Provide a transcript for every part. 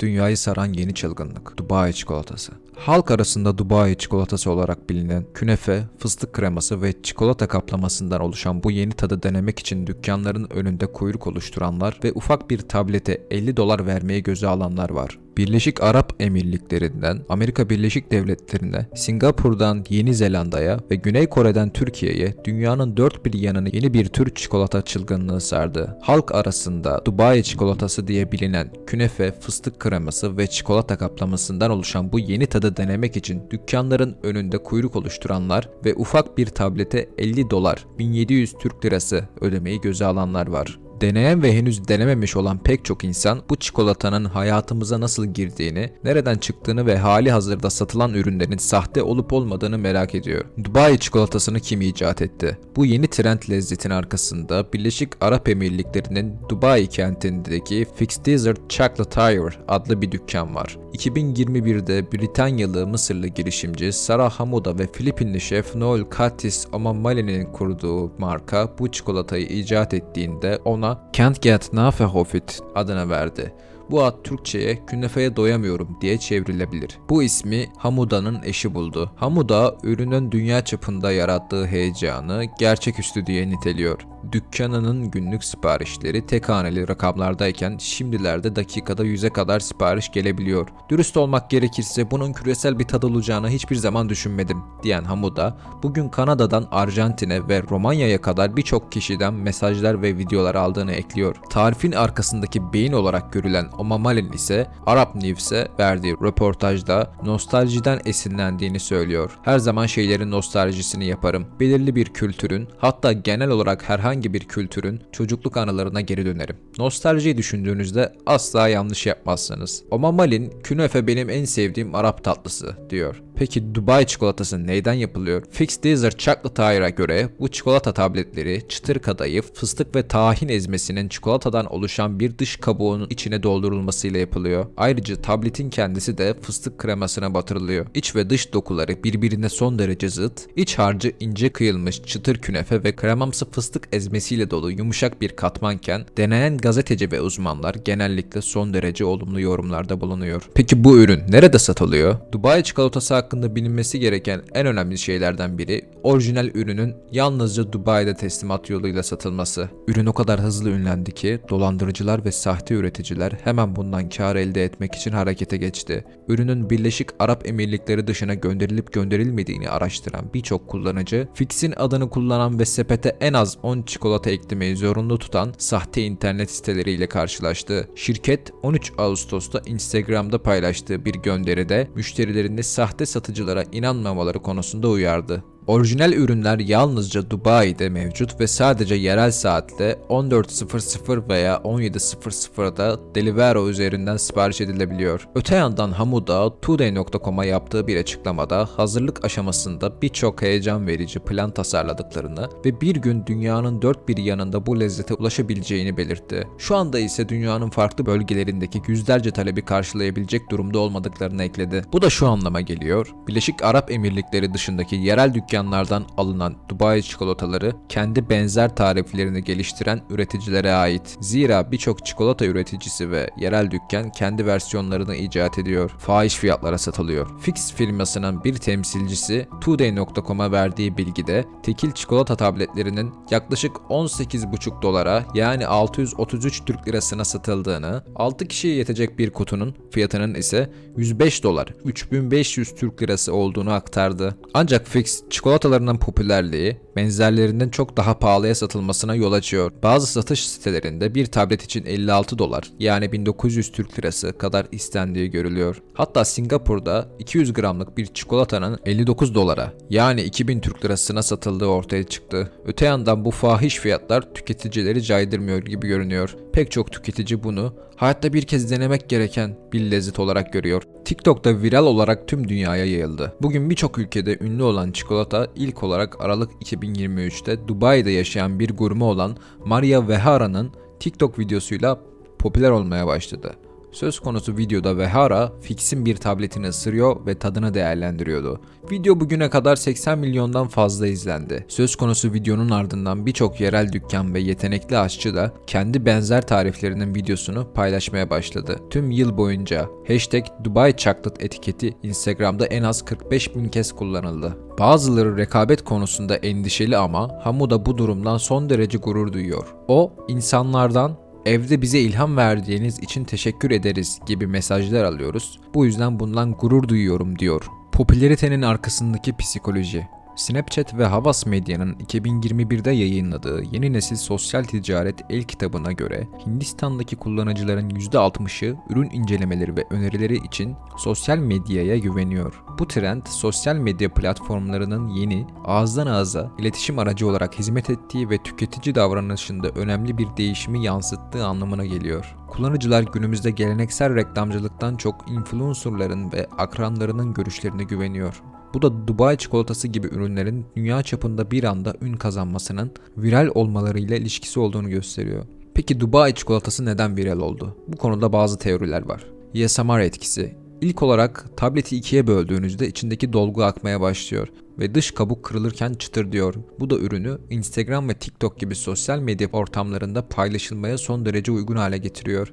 Dünyayı saran yeni çılgınlık. Dubai çikolatası. Halk arasında Dubai çikolatası olarak bilinen künefe, fıstık kreması ve çikolata kaplamasından oluşan bu yeni tadı denemek için dükkanların önünde kuyruk oluşturanlar ve ufak bir tablete 50 dolar vermeye göze alanlar var. Birleşik Arap Emirlikleri'nden Amerika Birleşik Devletleri'ne, Singapur'dan Yeni Zelanda'ya ve Güney Kore'den Türkiye'ye dünyanın dört bir yanını yeni bir tür çikolata çılgınlığı sardı. Halk arasında Dubai çikolatası diye bilinen künefe, fıstık kreması ve çikolata kaplamasından oluşan bu yeni tadı denemek için dükkanların önünde kuyruk oluşturanlar ve ufak bir tablete 50 dolar 1700 Türk lirası ödemeyi göze alanlar var. Deneyen ve henüz denememiş olan pek çok insan bu çikolatanın hayatımıza nasıl girdiğini, nereden çıktığını ve hali hazırda satılan ürünlerin sahte olup olmadığını merak ediyor. Dubai çikolatasını kim icat etti? Bu yeni trend lezzetin arkasında Birleşik Arap Emirlikleri'nin Dubai kentindeki Fix Desert Chocolatier adlı bir dükkan var. 2021'de Britanyalı Mısırlı girişimci Sarah Hamuda ve Filipinli şef Noel Katis Omamali'nin kurduğu marka bu çikolatayı icat ettiğinde ona Can't Get Enough of It adını verdi. Bu ad Türkçe'ye künefeye doyamıyorum diye çevrilebilir. Bu ismi Hamuda'nın eşi buldu. Hamuda ürünün dünya çapında yarattığı heyecanı gerçeküstü diye niteliyor. Dükkanının günlük siparişleri tek haneli rakamlardayken şimdilerde dakikada 100'e kadar sipariş gelebiliyor. Dürüst olmak gerekirse bunun küresel bir tad olacağını hiçbir zaman düşünmedim diyen Hamuda bugün Kanada'dan Arjantin'e ve Romanya'ya kadar birçok kişiden mesajlar ve videolar aldığını ekliyor. Tarifin arkasındaki beyin olarak görülen Omamalin ise Arap News'e verdiği röportajda nostaljiden esinlendiğini söylüyor. Her zaman şeylerin nostaljisini yaparım. Belirli bir kültürün hatta genel olarak herhangi bir kültürün çocukluk anılarına geri dönerim. Nostaljiyi düşündüğünüzde asla yanlış yapmazsınız. Omamalin künefe benim en sevdiğim Arap tatlısı diyor. Peki Dubai çikolatası neyden yapılıyor? Fix Desert Chocolatier'a göre bu çikolata tabletleri çıtır kadayıf, fıstık ve tahin ezmesinin çikolatadan oluşan bir dış kabuğunun içine doldurulmasıyla yapılıyor. Ayrıca tabletin kendisi de fıstık kremasına batırılıyor. İç ve dış dokuları birbirine son derece zıt, iç harcı ince kıyılmış çıtır künefe ve kremamsı fıstık ezmesiyle dolu yumuşak bir katmanken deneyen gazeteci ve uzmanlar genellikle son derece olumlu yorumlarda bulunuyor. Peki bu ürün nerede satılıyor? Dubai çikolatası hakkında bilinmesi gereken en önemli şeylerden biri orijinal ürünün yalnızca Dubai'de teslimat yoluyla satılması. Ürün o kadar hızlı ünlendi ki dolandırıcılar ve sahte üreticiler hemen bundan kar elde etmek için harekete geçti. Ürünün Birleşik Arap Emirlikleri dışına gönderilip gönderilmediğini araştıran birçok kullanıcı Fix'in adını kullanan ve sepete en az 10 çikolata eklemeyi zorunlu tutan sahte internet siteleriyle karşılaştı. Şirket 13 Ağustos'ta Instagram'da paylaştığı bir gönderide müşterilerini sahte satıcılara inanmamaları konusunda uyardı. Orijinal ürünler yalnızca Dubai'de mevcut ve sadece yerel saatle 14.00 veya 17.00'da Deliveroo üzerinden sipariş edilebiliyor. Öte yandan Hamuda, Today.com'a yaptığı bir açıklamada hazırlık aşamasında birçok heyecan verici plan tasarladıklarını ve bir gün dünyanın dört bir yanında bu lezzete ulaşabileceğini belirtti. Şu anda ise dünyanın farklı bölgelerindeki yüzlerce talebi karşılayabilecek durumda olmadıklarını ekledi. Bu da şu anlama geliyor. Birleşik Arap Emirlikleri dışındaki yerel dükkanlardan alınan Dubai çikolataları kendi benzer tariflerini geliştiren üreticilere ait. Zira birçok çikolata üreticisi ve yerel dükkan kendi versiyonlarını icat ediyor. Fahiş fiyatlara satılıyor. Fix firmasının bir temsilcisi Today.com'a verdiği bilgide tekil çikolata tabletlerinin yaklaşık 18,5 dolara yani 633 Türk lirasına satıldığını, 6 kişiye yetecek bir kutunun fiyatının ise 105 dolar 3500 Türk lirası olduğunu aktardı. Ancak Fix çikolatalarının popülerliği benzerlerinden çok daha pahalıya satılmasına yol açıyor. Bazı satış sitelerinde bir tablet için 56 dolar yani 1900 Türk lirası kadar istendiği görülüyor. Hatta Singapur'da 200 gramlık bir çikolatanın 59 dolara yani 2000 Türk lirasına satıldığı ortaya çıktı. Öte yandan bu fahiş fiyatlar tüketicileri caydırmıyor gibi görünüyor. Pek çok tüketici bunu hayatta bir kez denemek gereken bir lezzet olarak görüyor. TikTok'ta viral olarak tüm dünyaya yayıldı. Bugün birçok ülkede ünlü olan çikolata ilk olarak Aralık 2023'te Dubai'de yaşayan bir gurme olan Maria Vehara'nın TikTok videosuyla popüler olmaya başladı. Söz konusu videoda Vehara Fix'in bir tabletini ısırıyor ve tadını değerlendiriyordu. Video bugüne kadar 80 milyondan fazla izlendi. Söz konusu videonun ardından birçok yerel dükkan ve yetenekli aşçı da kendi benzer tariflerinin videosunu paylaşmaya başladı. Tüm yıl boyunca hashtag Dubai Chocolate etiketi Instagram'da en az 45 bin kez kullanıldı. Bazıları rekabet konusunda endişeli ama Hamu da bu durumdan son derece gurur duyuyor. O, insanlardan evde bize ilham verdiğiniz için teşekkür ederiz gibi mesajlar alıyoruz. Bu yüzden bundan gurur duyuyorum diyor. Popülaritenin arkasındaki psikoloji. Snapchat ve Havas Medya'nın 2021'de yayınladığı yeni nesil sosyal ticaret el kitabına göre Hindistan'daki kullanıcıların %60'ı ürün incelemeleri ve önerileri için sosyal medyaya güveniyor. Bu trend sosyal medya platformlarının yeni, ağızdan ağza iletişim aracı olarak hizmet ettiği ve tüketici davranışında önemli bir değişimi yansıttığı anlamına geliyor. Kullanıcılar günümüzde geleneksel reklamcılıktan çok influencerların ve akranlarının görüşlerine güveniyor. Bu da Dubai çikolatası gibi ürünlerin dünya çapında bir anda ün kazanmasının viral olmalarıyla ilişkisi olduğunu gösteriyor. Peki Dubai çikolatası neden viral oldu? Bu konuda bazı teoriler var. ASMR etkisi. İlk olarak tableti ikiye böldüğünüzde içindeki dolgu akmaya başlıyor ve dış kabuk kırılırken çıtır diyor. Bu da ürünü Instagram ve TikTok gibi sosyal medya ortamlarında paylaşılmaya son derece uygun hale getiriyor.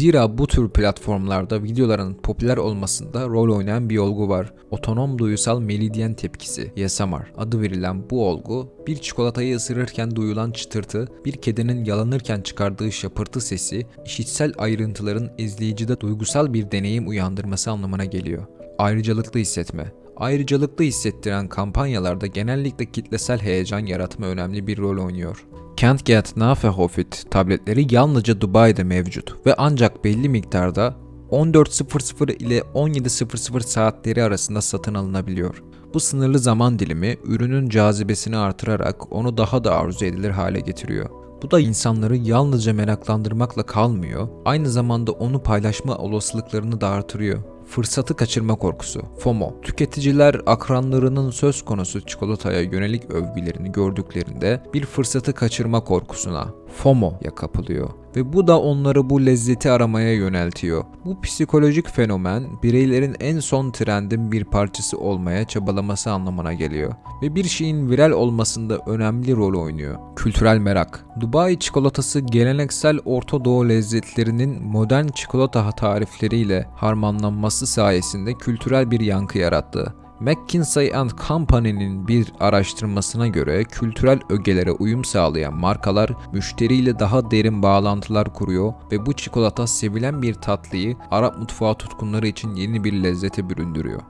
Zira bu tür platformlarda videoların popüler olmasında rol oynayan bir olgu var. Otonom duysal meridyen tepkisi, ASMR adı verilen bu olgu, bir çikolatayı ısırırken duyulan çıtırtı, bir kedinin yalanırken çıkardığı şapırtı sesi, işitsel ayrıntıların izleyicide duygusal bir deneyim uyandırması anlamına geliyor. Ayrıcalıklı hissetme, ayrıcalıklı hissettiren kampanyalarda genellikle kitlesel heyecan yaratma önemli bir rol oynuyor. Can't Get Nafehofit tabletleri yalnızca Dubai'de mevcut ve ancak belli miktarda 14.00 ile 17.00 saatleri arasında satın alınabiliyor. Bu sınırlı zaman dilimi ürünün cazibesini artırarak onu daha da arzu edilir hale getiriyor. Bu da insanları yalnızca meraklandırmakla kalmıyor, aynı zamanda onu paylaşma olasılıklarını da artırıyor. Fırsatı kaçırma korkusu, FOMO. Tüketiciler akranlarının söz konusu çikolataya yönelik övgülerini gördüklerinde bir fırsatı kaçırma korkusuna, FOMO'ya kapılıyor ve bu da onları bu lezzeti aramaya yöneltiyor. Bu psikolojik fenomen bireylerin en son trendin bir parçası olmaya çabalaması anlamına geliyor ve bir şeyin viral olmasında önemli rol oynuyor. Kültürel merak. Dubai çikolatası geleneksel Orta Doğu lezzetlerinin modern çikolata tarifleriyle harmanlanması sayesinde kültürel bir yankı yarattı. McKinsey and Company'nin bir araştırmasına göre kültürel ögelere uyum sağlayan markalar müşteriyle daha derin bağlantılar kuruyor ve bu çikolata sevilen bir tatlıyı Arap mutfağı tutkunları için yeni bir lezzete büründürüyor.